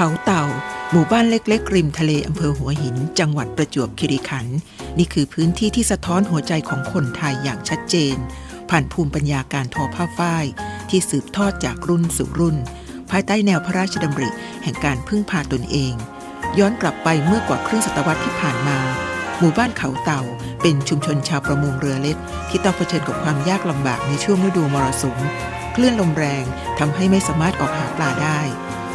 เขาเต่า หมู่บ้านเล็กๆ ริมทะเลอำเภอหัวหิน จังหวัดประจวบคีรีขันธ์นี่คือพื้นที่ที่สะท้อนหัวใจของคนไทยอย่างชัดเจน ผ่านภูมิปัญญาการทอผ้าฝ้าย ที่สืบทอดจากรุ่นสู่รุ่น ภายใต้แนวพระราชดำริ แห่งการพึ่งพาตนเอง ย้อนกลับไปเมื่อกว่าครึ่งศตวรรษที่ผ่านมา หมู่บ้านเขาเต่า เป็นชุมชนชาวประมงเรือเล็ก ที่ต้องเผชิญกับความยากลำบากในช่วงฤดูมรสุมคลื่นลมแรงทำให้ไม่สามารถออกหาปลาได้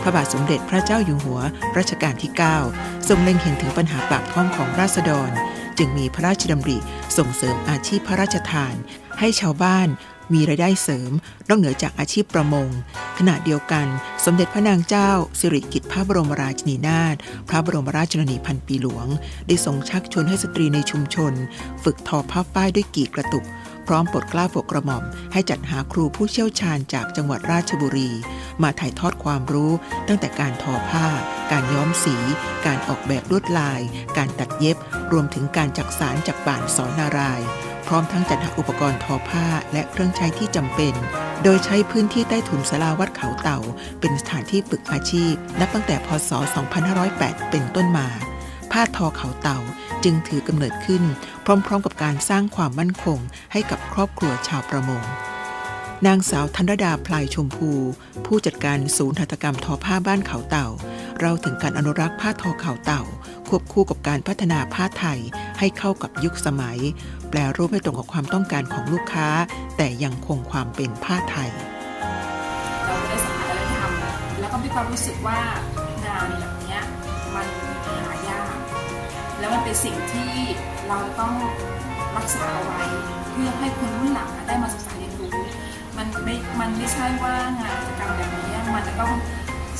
พระบาทสมเด็จพระเจ้าอยู่หัวรัชกาลที่ 9 ทรงเล็งเห็นถึงปัญหาปากท้องของราษฎร จึงมีพระราชดำริส่งเสริมอาชีพพระราชทาน ให้ชาวบ้าน มีรายได้เสริมนอกเหนือจากอาชีพประมง ขณะเดียวกัน สมเด็จพระนางเจ้า สิริกิติ์พระบรมราชินีนาถพระบรมราชชนนีพันปีหลวง ได้ทรงชักชวนให้สตรีในชุมชน ฝึกทอผ้าฝ้ายด้วยกีบกระตุกพร้อมปลดกล้าปลดกระหม่อม ให้จัดหาครูผู้เชี่ยวชาญจากจังหวัดราชบุรี มาถ่ายทอดความรู้ ตั้งแต่การทอผ้า การย้อมสี การออกแบบลวดลาย การตัดเย็บ รวมถึงการจักสารจากป่านสอนนารายณ์ พร้อมทั้งจัดหาอุปกรณ์ทอผ้าและเครื่องใช้ที่จำเป็น โดยใช้พื้นที่ใต้ถุนศาลาวัดเขาเต่า เป็นสถานที่ฝึกอาชีพ นับตั้งแต่พศ 2508 เป็นต้นมา ผ้าทอเขาเต่าจึงถือกำเนิดขึ้น พร้อมๆ กับการสร้างความมั่นคง ให้กับครอบครัวชาวประมงนางสาวธนรดาพลายชมพู ผู้จัดการศูนย์หัตถกรรมทอผ้าบ้านเขาเต่า เราถึงการอนุรักษ์ผ้าทอเขาเต่า ควบคู่กับการพัฒนาผ้าไทยให้เข้ากับยุคสมัย แปลรูปให้ตรงกับความต้องการของลูกค้า แต่ยังคงความเป็นผ้าไทย เราได้สัมผัสและได้ทำแล้วก็มีความรู้สึกว่างานแบบเนี้ยมันหายาก แล้วมันเป็นสิ่งที่เราต้องรักษาเอาไว้ เพื่อให้คนรุ่นหลังได้มาศึกษาเรียนรู้ มันไม่ มันไม่ใช่ว่างานกิจกรรมแบบนี้มันจะต้อง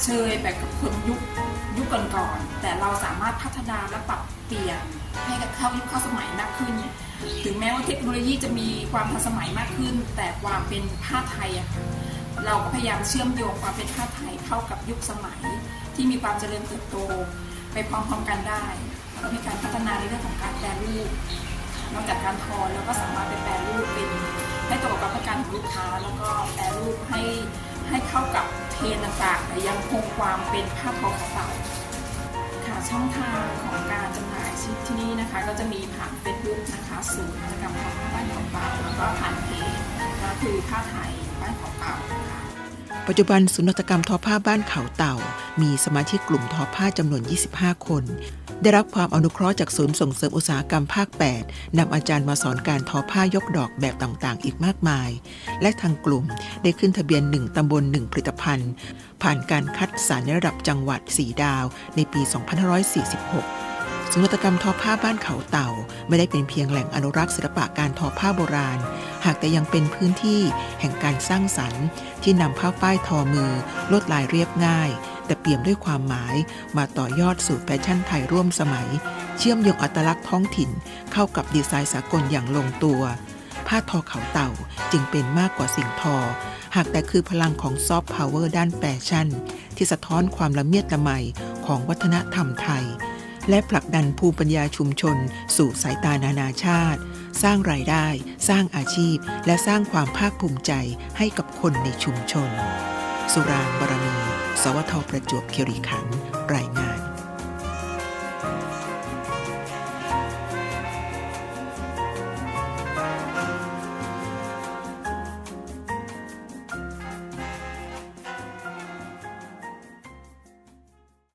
เชยแบบกับคนยุคยุคก่อนๆแต่เราสามารถพัฒนาและปรับเปลี่ยนให้กับเข้ายุคเข้าสมัยมากขึ้น ถึงแม้ว่าเทคโนโลยีจะมีความทันสมัยมากขึ้น แต่ความเป็นผ้าไทยอะเราก็พยายามเชื่อมโยงความเป็นผ้าไทยเข้ากับยุคสมัย ที่มีความเจริญเติบโตไปพร้อมๆกันได้แล้วมีการพัฒนาในเรื่องของการแปรรูปนอกจากการทอแล้วก็สามารถไปแปรรูปเป็นให้ตรงกับความต้องการของลูกค้า แล้วก็แปรรูปให้ ให้เข้ากับเทรนด์ต่างๆและยังคงความเป็นผ้าทอของเต่าค่ะช่องทางของการจำหน่ายที่ที่นี่นะคะ ก็จะมีผ่านเฟซบุ๊กนะคะศูนย์กิจกรรมขอผ้าบ้านของเต่าแล้วก็ผ่านเพจก็คือผ้าไทยบ้านของเต่าค่ะ ปัจจุบันศูนย์นวัตกรรมทอผ้าบ้านเขาเต่า มีสมาชิกกลุ่มทอผ้าจำนวน 25 คน ได้รับความอนุเคราะห์จากศูนย์ส่งเสริมอุตสาหกรรมภาค 8นำอาจารย์มาสอนการทอผ้ายกดอกแบบต่างๆ อีกมากมาย และทางกลุ่มได้ขึ้นทะเบียน 1 ตำบล 1 ผลิตภัณฑ์ ผ่านการคัดสรรในระดับจังหวัด 4 ดาว ในปี 2546 ศูนย์นกรรมทอผ้าบ้านเขาเต่า ไม่ได้เป็นเพียงแหล่งอนุรักษ์ศิลปะการทอผ้าโบราณ หากแต่ยังเป็นพื้นที่แห่งการสร้างสรรค์ ที่นำผ้าฝ้ายทอมือ ลวดลายเรียบง่าย แต่เปี่ยมด้วยความหมายมาต่อยอดสู่แฟชั่นไทยร่วมสมัย เชื่อมโยงอัตลักษณ์ท้องถิ่น เข้ากับดีไซน์สากลอย่างลงตัว ผ้าทอเขาเต่าจึงเป็นมากกว่าสิ่งทอ หากแต่คือพลังของซอฟต์พาวเวอร์ด้านแฟชั่น ที่สะท้อนความละเมียดละไมของวัฒนธรรมไทย และผลักดันภูมิปัญญาชุมชน สู่สายตานานาชาติ สร้างรายได้ สร้างอาชีพ และสร้างความภาคภูมิใจให้กับคนในชุมชน สุรางบารมี สวทประจวบคีรีขันธ์รายงาน